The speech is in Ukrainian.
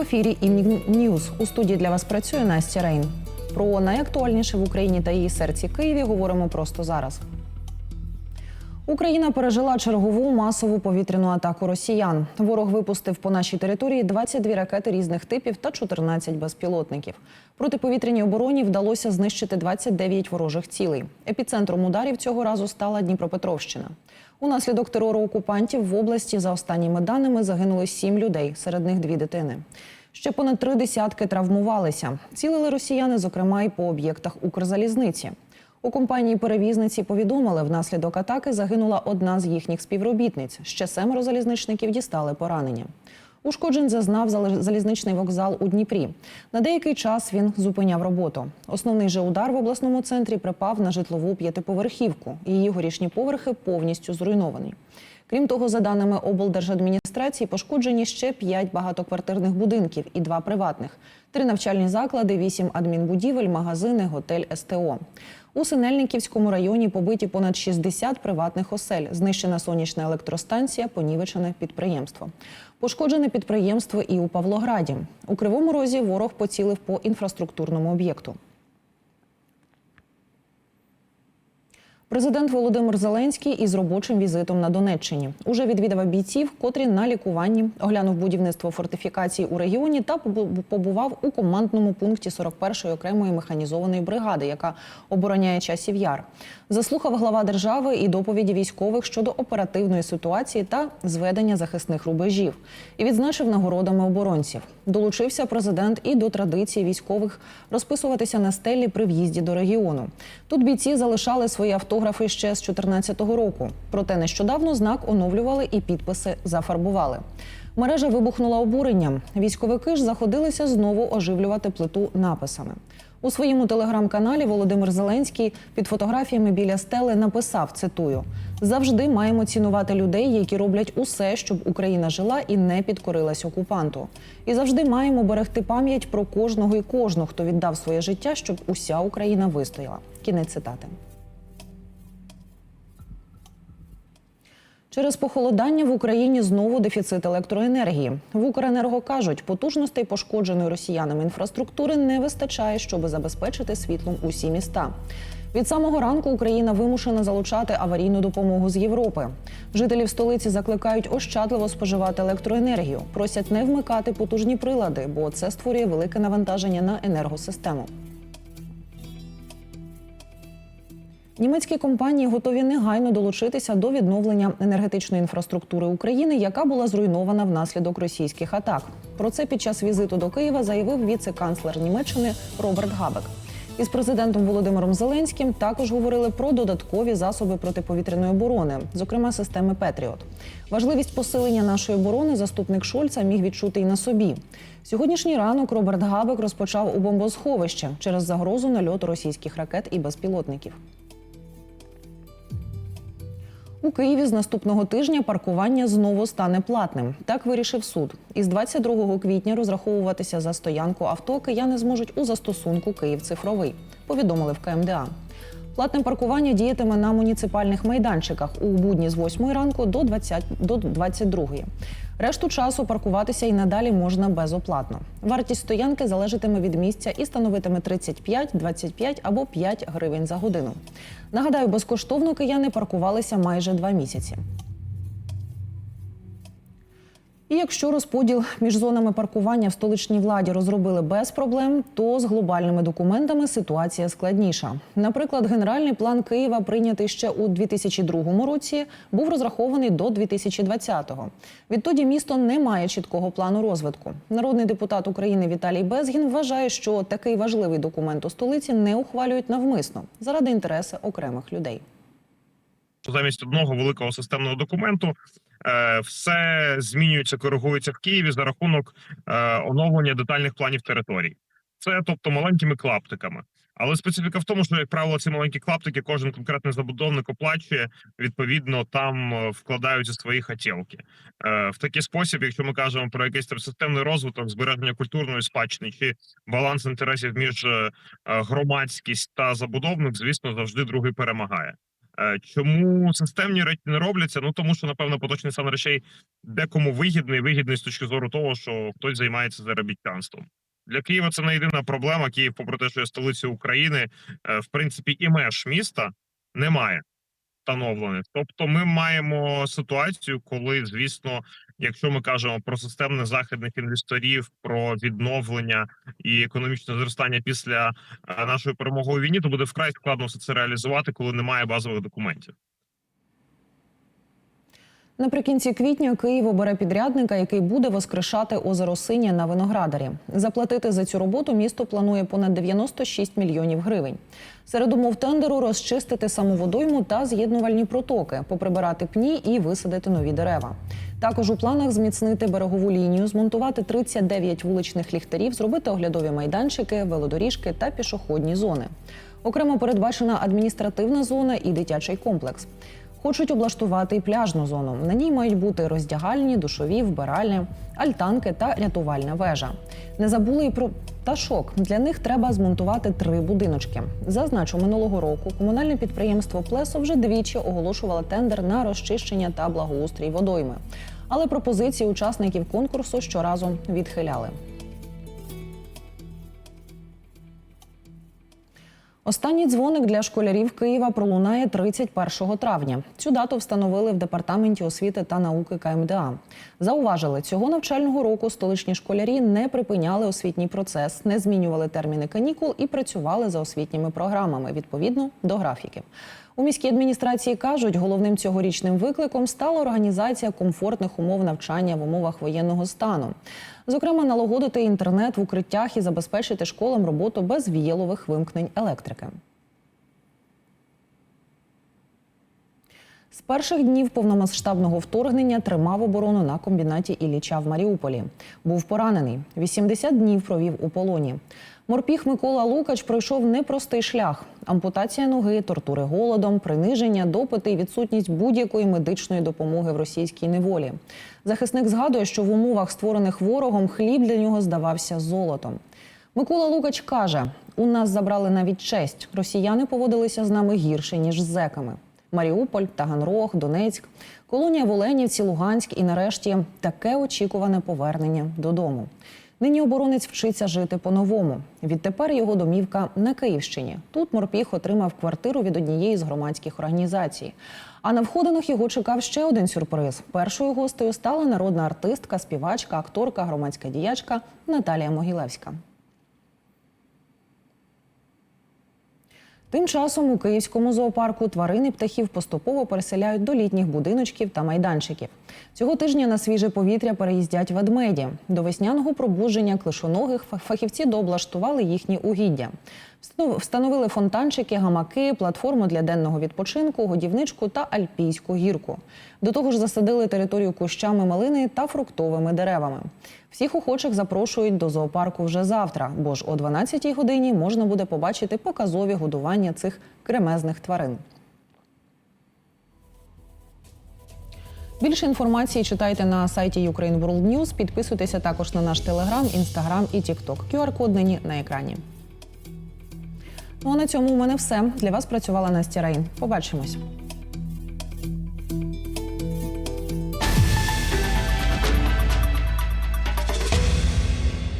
ефірі «Імні Ньюз». У студії для вас працює Настя Рейн. Про найактуальніше в Україні та її серці Києві говоримо просто зараз. Україна пережила чергову масову повітряну атаку росіян. Ворог випустив по нашій території 22 ракети різних типів та 14 безпілотників. Протиповітряній обороні вдалося знищити 29 ворожих цілей. Епіцентром ударів цього разу стала Дніпропетровщина. Унаслідок терору окупантів в області за останніми даними загинули 7 людей, серед них дві дитини. Ще понад три десятки травмувалися. Цілили росіяни, зокрема, і по об'єктах Укрзалізниці. У компанії перевізниці повідомили, внаслідок атаки загинула одна з їхніх співробітниць. Ще семеро залізничників дістали поранення. Ушкоджень зазнав залізничний вокзал у Дніпрі. На деякий час він зупиняв роботу. Основний же удар в обласному центрі припав на житлову п'ятиповерхівку. Її горішні поверхи повністю зруйновані. Крім того, за даними облдержадміністрації, пошкоджені ще п'ять багатоквартирних будинків і два приватних, три навчальні заклади, вісім адмінбудівель, магазини, готель СТО. У Синельниківському районі побиті понад 60 приватних осель, знищена сонячна електростанція, понівечене підприємство. Пошкоджене підприємство і у Павлограді. У Кривому Розі ворог поцілив по інфраструктурному об'єкту. Президент Володимир Зеленський із робочим візитом на Донеччині уже відвідав бійців, котрі на лікуванні оглянув будівництво фортифікацій у регіоні та побував у командному пункті 41-ї окремої механізованої бригади, яка обороняє часів яр. Заслухав глава держави і доповіді військових щодо оперативної ситуації та зведення захисних рубежів і відзначив нагородами оборонців. Долучився президент і до традиції військових розписуватися на стелі при в'їзді до регіону. Тут бійці залишали свої автографи ще з 2014 року. Проте нещодавно знак оновлювали і підписи зафарбували. Мережа вибухнула обуренням. Військовики ж заходилися знову оживлювати плиту написами. У своєму телеграм-каналі Володимир Зеленський під фотографіями біля стели написав: цитую: завжди маємо цінувати людей, які роблять усе, щоб Україна жила і не підкорилась окупанту. І завжди маємо берегти пам'ять про кожного і кожну, хто віддав своє життя, щоб уся Україна вистояла. Кінець цитати. Через похолодання в Україні знову дефіцит електроенергії. В Укренерго кажуть, потужностей пошкодженої росіянами інфраструктури не вистачає, щоб забезпечити світлом усі міста. Від самого ранку Україна вимушена залучати аварійну допомогу з Європи. Жителів столиці закликають ощадливо споживати електроенергію, просять не вмикати потужні прилади, бо це створює велике навантаження на енергосистему. Німецькі компанії готові негайно долучитися до відновлення енергетичної інфраструктури України, яка була зруйнована внаслідок російських атак. Про це під час візиту до Києва заявив віце-канцлер Німеччини Роберт Габек. Із президентом Володимиром Зеленським також говорили про додаткові засоби протиповітряної оборони, зокрема системи Петріот. Важливість посилення нашої оборони заступник Шольца міг відчути й на собі. Сьогоднішній ранок Роберт Габек розпочав у бомбосховище через загрозу нальоту російських ракет і безпілотників. У Києві з наступного тижня паркування знову стане платним. Так вирішив суд. Із 22 квітня розраховуватися за стоянку авто кияни зможуть у застосунку Київ цифровий. Повідомили в КМДА. Платне паркування діятиме на муніципальних майданчиках у будні з 8 ранку до 20, до 22. Решту часу паркуватися і надалі можна безоплатно. Вартість стоянки залежатиме від місця і становитиме 35, 25 або 5 гривень за годину. Нагадаю, безкоштовно кияни паркувалися майже два місяці. І якщо розподіл між зонами паркування в столичній владі розробили без проблем, то з глобальними документами ситуація складніша. Наприклад, генеральний план Києва, прийнятий ще у 2002 році, був розрахований до 2020-го. Відтоді місто не має чіткого плану розвитку. Народний депутат України Віталій Безгін вважає, що такий важливий документ у столиці не ухвалюють навмисно заради інтересу окремих людей. Що замість одного великого системного документу е, все змінюється, коригується в Києві за рахунок е, оновлення детальних планів територій. Це тобто маленькими клаптиками. Але специфіка в тому, що як правило, ці маленькі клаптики кожен конкретний забудовник оплачує. Відповідно, там е, вкладаються свої хотілки. Е, в такий спосіб, якщо ми кажемо про якийсь системний розвиток, збереження культурної спадщини чи баланс інтересів між е, громадськість та забудовник, звісно, завжди другий перемагає. Е, Чому системні речі не робляться? Ну тому що напевно поточний стан речей декому вигідний, вигідний з точки зору того, що хтось займається заробітчанством. Для Києва це не єдина проблема. Київ, попри те, що є столицею України, е, в принципі, і меж міста немає встановлених. Тобто, ми маємо ситуацію, коли, звісно, якщо ми кажемо про системних західних інвесторів, про відновлення і економічне зростання після е, нашої перемоги у війні, то буде вкрай складно все це реалізувати, коли немає базових документів. Наприкінці квітня Київ обере підрядника, який буде воскрешати озеро Синє на Виноградарі. Заплатити за цю роботу місто планує понад 96 мільйонів гривень. Серед умов тендеру розчистити саму водойму та з'єднувальні протоки, поприбирати пні і висадити нові дерева. Також у планах зміцнити берегову лінію, змонтувати 39 вуличних ліхтарів, зробити оглядові майданчики, велодоріжки та пішохідні зони. Окремо передбачена адміністративна зона і дитячий комплекс. Хочуть облаштувати і пляжну зону. На ній мають бути роздягальні, душові, вбиральні, альтанки та рятувальна вежа. Не забули і про пташок. Для них треба змонтувати три будиночки. Зазначу, минулого року комунальне підприємство Плесо вже двічі оголошувало тендер на розчищення та благоустрій водойми. Але пропозиції учасників конкурсу щоразу відхиляли. Останній дзвоник для школярів Києва пролунає 31 травня. Цю дату встановили в департаменті освіти та науки КМДА. Зауважили, цього навчального року столичні школярі не припиняли освітній процес, не змінювали терміни канікул і працювали за освітніми програмами відповідно до графіків. У міській адміністрації кажуть, головним цьогорічним викликом стала організація комфортних умов навчання в умовах воєнного стану. Зокрема, налагодити інтернет в укриттях і забезпечити школам роботу без віялових вимкнень електрики. З перших днів повномасштабного вторгнення тримав оборону на комбінаті Ілліча в Маріуполі. Був поранений. 80 днів провів у полоні. Морпіг Микола Лукач пройшов непростий шлях: ампутація ноги, тортури голодом, приниження, допити і відсутність будь-якої медичної допомоги в російській неволі. Захисник згадує, що в умовах, створених ворогом, хліб для нього здавався золотом. Микола Лукач каже: у нас забрали навіть честь. Росіяни поводилися з нами гірше ніж з зеками. Маріуполь, Таганрог, Донецьк, колонія в Оленівці, Луганськ і нарешті таке очікуване повернення додому. Нині оборонець вчиться жити по-новому. Відтепер його домівка на Київщині. Тут морпіг отримав квартиру від однієї з громадських організацій. А на входинах його чекав ще один сюрприз. Першою гостею стала народна артистка, співачка, акторка, громадська діячка Наталія Могилевська. Тим часом у київському зоопарку тварини птахів поступово переселяють до літніх будиночків та майданчиків. Цього тижня на свіже повітря переїздять ведмеді. До весняного пробудження клишоногих фа- фахівці дооблаштували їхні угіддя. Встанов- Встановили фонтанчики, гамаки, платформу для денного відпочинку, годівничку та альпійську гірку. До того ж, засадили територію кущами малини та фруктовими деревами. Всіх охочих запрошують до зоопарку вже завтра, бо ж о 12-й годині можна буде побачити показові годування цих кремезних тварин. Більше інформації читайте на сайті Ukraine World News. Підписуйтеся також на наш телеграм, інстаграм і тікток. QR-код нині на екрані. Ну а на цьому у мене все. Для вас працювала Настя Рейн. Побачимось.